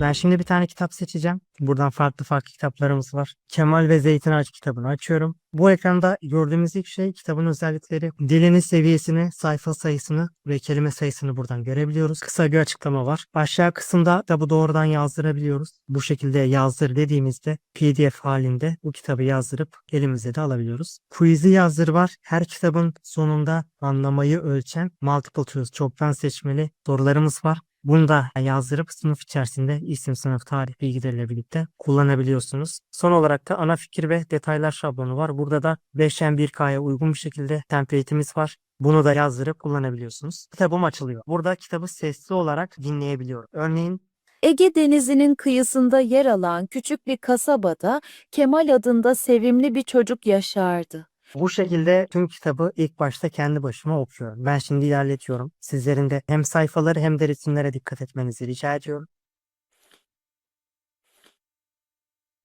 Ben şimdi bir tane kitap seçeceğim. Buradan farklı farklı kitaplarımız var. Kemal ve Zeytin Ağacı kitabını açıyorum. Bu ekranda gördüğümüz ilk şey kitabın özellikleri. Dilinin seviyesini, sayfa sayısını ve kelime sayısını buradan görebiliyoruz. Kısa bir açıklama var. Aşağı kısımda kitabı doğrudan yazdırabiliyoruz. Bu şekilde yazdır dediğimizde PDF halinde bu kitabı yazdırıp elimize de alabiliyoruz. Quiz'i yazdır var. Her kitabın sonunda anlamayı ölçen multiple choice çoktan seçmeli sorularımız var. Bunu da yazdırıp sınıf içerisinde isim, sınıf, tarih bilgileriyle birlikte kullanabiliyorsunuz. Son olarak da ana fikir ve detaylar şablonu var. Burada da 5'en 1K'ya uygun bir şekilde template'imiz var. Bunu da yazdırıp kullanabiliyorsunuz. Kitabım açılıyor. Burada kitabı sesli olarak dinleyebiliyorum. Örneğin Ege Denizi'nin kıyısında yer alan küçük bir kasabada Kemal adında sevimli bir çocuk yaşardı. Bu şekilde tüm kitabı ilk başta kendi başıma okuyorum. Ben şimdi ilerletiyorum. Sizlerin de hem sayfaları hem de resimlere dikkat etmenizi rica ediyorum.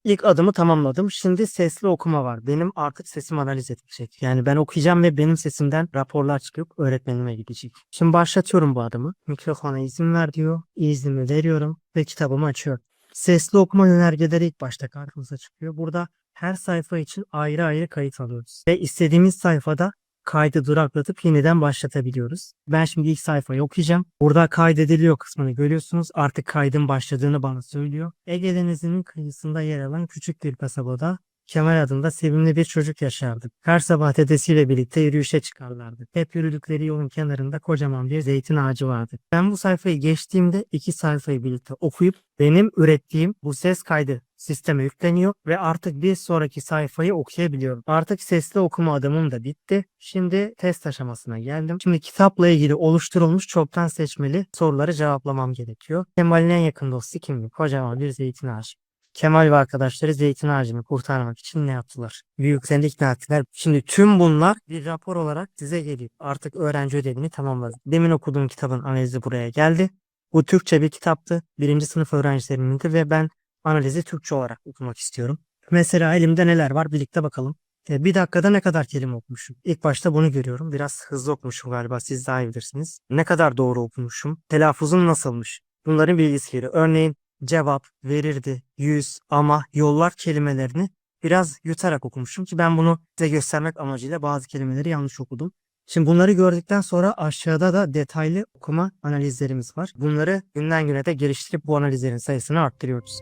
İlk adımı tamamladım. Şimdi sesli okuma var. Benim artık sesim analiz edilecek. Yani ben okuyacağım ve benim sesimden raporlar çıkıp öğretmenime gidecek. Şimdi başlatıyorum bu adımı. Mikrofona izin ver diyor. İznimi veriyorum ve kitabımı açıyorum. Sesli okuma yönergeleri ilk başta karşımıza çıkıyor. Burada her sayfa için ayrı ayrı kayıt alıyoruz. Ve istediğimiz sayfada kaydı duraklatıp yeniden başlatabiliyoruz. Ben şimdi ilk sayfayı okuyacağım. Burada kaydediliyor kısmını görüyorsunuz. Artık kaydın başladığını bana söylüyor. Ege Denizi'nin kıyısında yer alan küçük bir kasabada Kemal adında sevimli bir çocuk yaşardı. Her sabah dedesiyle birlikte yürüyüşe çıkarlardı. Hep yürüdükleri yolun kenarında kocaman bir zeytin ağacı vardı. Ben bu sayfayı geçtiğimde iki sayfayı birlikte okuyup benim ürettiğim bu ses kaydı sisteme yükleniyor ve artık bir sonraki sayfayı okuyabiliyorum. Artık sesli okuma adımım da bitti. Şimdi test aşamasına geldim. Şimdi kitapla ilgili oluşturulmuş çoktan seçmeli soruları cevaplamam gerekiyor. Kemal'in en yakın dostu kimdi? Kocaman bir zeytin ağacı. Kemal ve arkadaşları zeytin ağacını kurtarmak için ne yaptılar? Büyüklerini ikna ettiler. Şimdi tüm bunlar bir rapor olarak size geliyor. Artık öğrenci ödevini tamamladı. Demin okuduğum kitabın analizi buraya geldi. Bu Türkçe bir kitaptı. Birinci sınıf öğrencilerimindir ve ben analizi Türkçe olarak okumak istiyorum. Mesela elimde neler var birlikte bakalım. E, bir dakikada ne kadar kelime okumuşum? İlk başta bunu görüyorum. Biraz hızlı okumuşum galiba siz daha iyi bilirsiniz. Ne kadar doğru okumuşum? Telaffuzum nasılmış? Bunların bilgisi geliyor. Örneğin cevap, verirdi, yüz, ama, yollar kelimelerini biraz yutarak okumuşum ki ben bunu size göstermek amacıyla bazı kelimeleri yanlış okudum. Şimdi bunları gördükten sonra aşağıda da detaylı okuma analizlerimiz var. Bunları günden güne de geliştirip bu analizlerin sayısını arttırıyoruz.